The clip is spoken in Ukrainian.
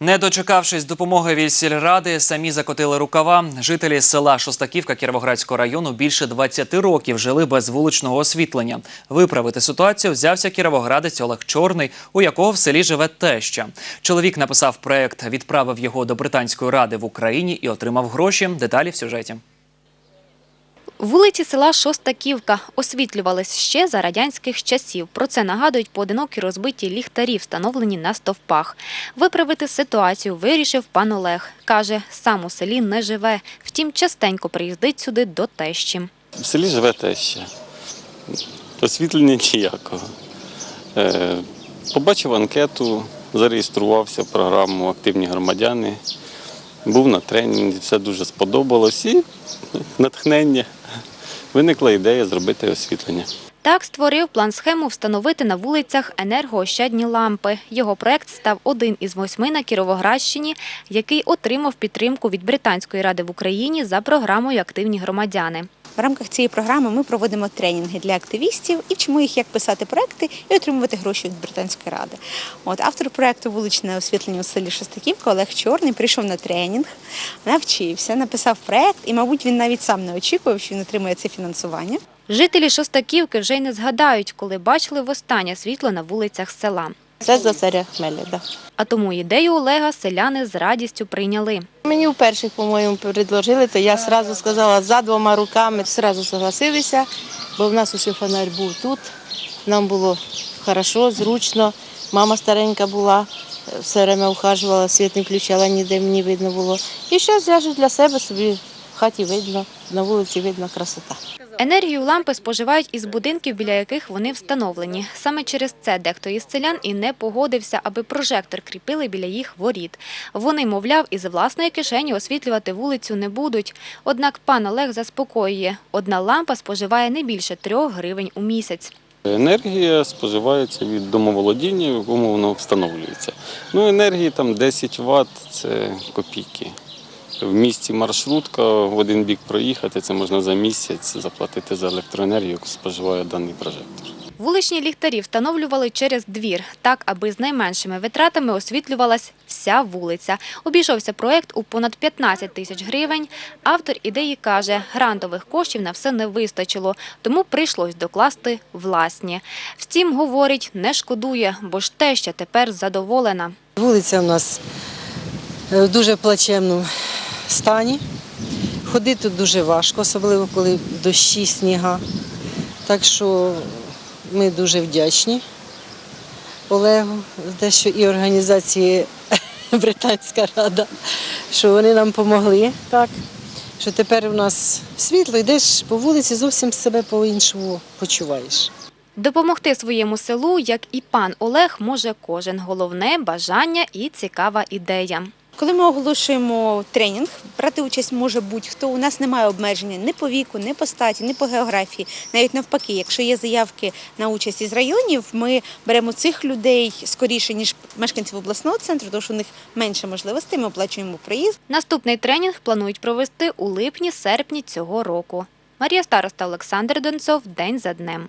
Не дочекавшись допомоги від сільради, самі закотили рукава. Жителі села Шостаківка Кіровоградського району більше 20 років жили без вуличного освітлення. Виправити ситуацію взявся кіровоградець Олег Чорний, у якого в селі живе теща. Чоловік написав проект, відправив його до британської ради в Україні і отримав гроші. Деталі в сюжеті. Вулиці села Шостаківка освітлювались ще за радянських часів. Про це нагадують поодинокі розбиті ліхтарі, встановлені на стовпах. Виправити ситуацію вирішив пан Олег. Каже, сам у селі не живе, втім, частенько приїздить сюди до тещі. В селі живе теща. Освітлення ніякого. Е, Побачив анкету, зареєструвався в програму Активні громадяни. Був на тренінгі, все дуже сподобалось і натхнення. Виникла ідея зробити освітлення. Так створив план-схему встановити на вулицях енергоощадні лампи. Його проект став один із восьми на Кіровоградщині, який отримав підтримку від Британської ради в Україні за програмою Активні громадяни. В рамках цієї програми ми проводимо тренінги для активістів і вчимо їх, як писати проекти і отримувати гроші від британської ради. От автор проекту Вуличне освітлення у селі Шестаківка Олег Чорний прийшов на тренінг, навчився, написав проект, і, мабуть, він навіть сам не очікував, що він отримує це фінансування. Жителі Шостаківки вже й не згадають, коли бачили востаннє світло на вулицях села. Це за царя Хмеля, да. А тому ідею Олега селяни з радістю прийняли. Мені вперше, по-моєму, предложили, то я одразу сказала за двома руками, одразу согласилися, бо в нас усі фонарь був тут. Нам було хорошо, зручно. Мама старенька була, все время ухажувала, світ не включала, ніде мені видно було. І зараз я ж для себе собі в хаті видно, на вулиці видно красота. Енергію лампи споживають із будинків, біля яких вони встановлені. Саме через це дехто із селян і не погодився, аби прожектор кріпили біля їх воріт. Вони, мовляв, із власної кишені освітлювати вулицю не будуть. Однак пан Олег заспокоює, одна лампа споживає не більше трьох гривень у місяць. Енергія споживається від домоволодіння, воно встановлюється. Ну, енергії там 10 Вт це копійки. В місті маршрутка в один бік проїхати, це можна за місяць заплатити за електроенергію, яку споживає даний прожектор. Вуличні ліхтарі встановлювали через двір, так аби з найменшими витратами освітлювалась вся вулиця. Обійшовся проект у понад 15 тисяч гривень. Автор ідеї каже, грантових коштів на все не вистачило, тому прийшлось докласти власні. Втім, говорить, не шкодує, бо ж теща тепер задоволена. Вулиця у нас е, в дуже плачевному стані. Ходити дуже важко, особливо коли дощі, сніга. Так що ми дуже вдячні Олегу за те, що і організації Британська Рада, що вони нам допомогли. Так, що тепер у нас світло, йдеш по вулиці, зовсім себе по-іншому почуваєш. Допомогти своєму селу, як і пан Олег, може кожен. Головне – бажання і цікава ідея. Коли ми оголошуємо тренінг, брати участь може будь-хто. У нас немає обмеження ні по віку, ні по статі, ні по географії. Навіть навпаки, якщо є заявки на участь із районів, ми беремо цих людей скоріше, ніж мешканців обласного центру, тому що у них менше можливостей, ми оплачуємо проїзд. Наступний тренінг планують провести у липні-серпні цього року. Марія Староста, Олександр Донцов. День за днем.